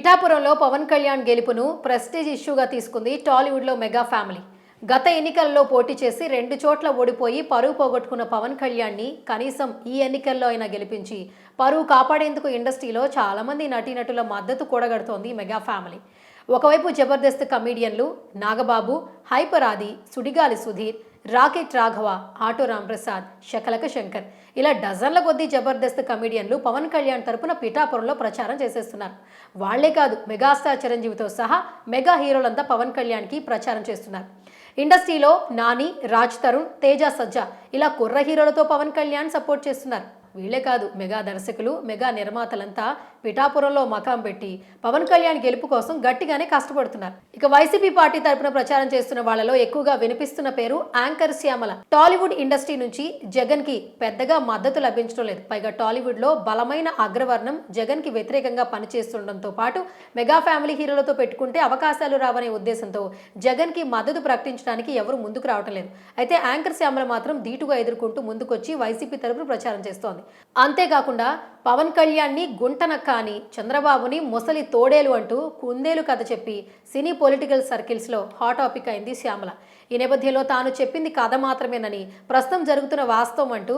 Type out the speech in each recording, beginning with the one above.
పిఠాపురంలో పవన్ కళ్యాణ్ గెలుపును ప్రెస్టీజ్ ఇష్యూగా తీసుకుంది టాలీవుడ్లో మెగా ఫ్యామిలీ. గత ఎన్నికల్లో పోటీ చేసి రెండు చోట్ల ఓడిపోయి పరువు పోగొట్టుకున్న పవన్ కళ్యాణ్ని కనీసం ఈ ఎన్నికల్లో అయినా గెలిపించి పరువు కాపాడేందుకు ఇండస్ట్రీలో చాలామంది నటీనటుల మద్దతు కూడగడుతోంది మెగా ఫ్యామిలీ. ఒకవైపు Jabardasth కమీడియన్లు Nagababu hyper Aadi Sudigali Sudheer rocket Raghava auto Ramprasad Shakalaka Shankar. ఇలా డజన్ల కొద్దీ జబర్దస్త్ కమెడియన్లు పవన్ కళ్యాణ్ తరపున పిఠాపురంలో ప్రచారం చేసేస్తున్నారు. వాళ్ళే కాదు మెగాస్టార్ చిరంజీవితో సహా మెగా హీరోలంతా పవన్ కళ్యాణ్కి ప్రచారం చేస్తున్నారు. ఇండస్ట్రీలో నాని రాజ్ తరుణ్ తేజ సజ్జా ఇలా కుర్ర హీరోలతో పవన్ కళ్యాణ్ సపోర్ట్ చేస్తున్నారు. వీళ్ళే కాదు మెగా దర్శకులు మెగా నిర్మాతలంతా పిఠాపురంలో మకాం పెట్టి పవన్ కళ్యాణ్ గెలుపు కోసం గట్టిగానే కష్టపడుతున్నారు. ఇక వైసీపీ పార్టీ తరపున ప్రచారం చేస్తున్న వాళ్ళలో ఎక్కువగా వినిపిస్తున్న పేరు యాంకర్ శ్యామల. టాలీవుడ్ ఇండస్ట్రీ నుంచి జగన్కి పెద్దగా మద్దతు లభించడం లేదు. పైగా టాలీవుడ్లో బలమైన అగ్రవర్ణం జగన్కి వ్యతిరేకంగా పనిచేస్తుండటంతో పాటు మెగా ఫ్యామిలీ హీరోలతో పెట్టుకుంటే అవకాశాలు రావనే ఉద్దేశంతో జగన్కి మద్దతు ప్రకటించడానికి ఎవరు ముందుకు రావటం లేదు. అయితే యాంకర్ శ్యామల మాత్రం ధీటుగా ఎదుర్కొంటూ ముందుకొచ్చి వైసీపీ తరపున ప్రచారం చేస్తోంది. అంతేకాకుండా పవన్ కళ్యాణ్ని గుంటనక్క అని చంద్రబాబుని ముసలి తోడేలు అంటూ కుందేలు కథ చెప్పి సినీ పొలిటికల్ సర్కిల్స్లో హాట్ టాపిక్ అయింది శ్యామల. ఈ నేపథ్యంలో తాను చెప్పింది కథ మాత్రమేనని ప్రస్తుతం జరుగుతున్న వాస్తవం అంటూ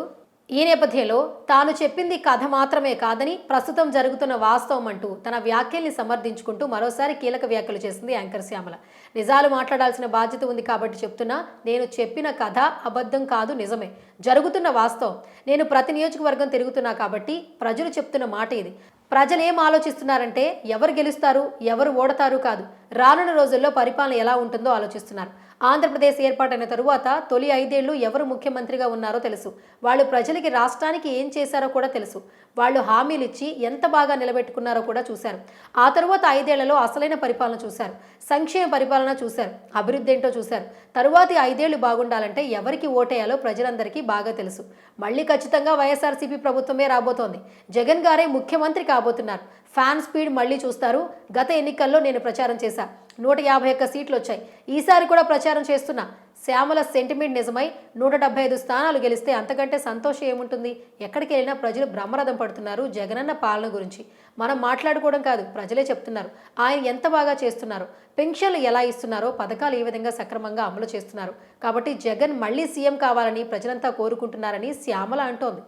ఈ నేపథ్యంలో తాను చెప్పింది కథ మాత్రమే కాదని ప్రస్తుతం జరుగుతున్న వాస్తవం అంటూ తన వ్యాఖ్యల్ని సమర్థించుకుంటూ మరోసారి కీలక వ్యాఖ్యలు చేసింది యాంకర్ శ్యామల. నిజాలు మాట్లాడాల్సిన బాధ్యత ఉంది కాబట్టి చెప్తున్నా నేను చెప్పిన కథ అబద్ధం కాదు నిజమే. జరుగుతున్న వాస్తవం. నేను ప్రతి నియోజకవర్గం తిరుగుతున్నా కాబట్టి ప్రజలు చెప్తున్న మాట ఇది. ప్రజలు ఏం ఆలోచిస్తున్నారంటే ఎవరు గెలుస్తారు ఎవరు ఓడతారు కాదు. రానున్న రోజుల్లో పరిపాలన ఎలా ఉంటుందో ఆలోచిస్తున్నారు. ఆంధ్రప్రదేశ్ ఏర్పాటైన తరువాత తొలి ఐదేళ్ళు ఎవరు ముఖ్యమంత్రిగా ఉన్నారో తెలుసు. వాళ్ళు ప్రజలకి రాష్ట్రానికి ఏం చేశారో కూడా తెలుసు. వాళ్ళు హామీలు ఇచ్చి ఎంత బాగా నిలబెట్టుకున్నారో కూడా చూశారు. ఆ తరువాత ఐదేళ్ళలో అసలైన పరిపాలన చూశారు. సంక్షేమ పరిపాలన చూశారు. అభివృద్ధి ఏంటో చూశారు. తరువాతి ఐదేళ్ళు బాగుండాలంటే ఎవరికి ఓటేయాలో ప్రజలందరికీ బాగా తెలుసు. మళ్ళీ ఖచ్చితంగా వైఎస్ఆర్సీపీ ప్రభుత్వమే రాబోతోంది. జగన్ గారే ముఖ్యమంత్రి కాబోతున్నారు. ఫ్యాన్ స్పీడ్ మళ్ళీ చూస్తారు. గత ఎన్నికల్లో నేను ప్రచారం చేశా. నూట యాభై ఒక్క సీట్లు వచ్చాయి. ఈసారి కూడా ప్రచారం చేస్తున్నా. శ్యామల సెంటిమెంట్ నిజమై నూట డెబ్బై ఐదు స్థానాలు గెలిస్తే అంతకంటే సంతోషం ఏముంటుంది? ఎక్కడికి వెళ్ళినా ప్రజలు బ్రహ్మరథం పడుతున్నారు జగనన్న పాలన గురించి. మనం మాట్లాడుకోవడం కాదు ప్రజలే చెప్తున్నారు. ఆయన ఎంత బాగా చేస్తున్నారు? పెన్షన్లు ఎలా ఇస్తున్నారో పథకాలు ఏ విధంగా సక్రమంగా అమలు చేస్తున్నారు? కాబట్టి జగన్ మళ్ళీ సీఎం కావాలని ప్రజలంతా కోరుకుంటున్నారని శ్యామల అంటోంది.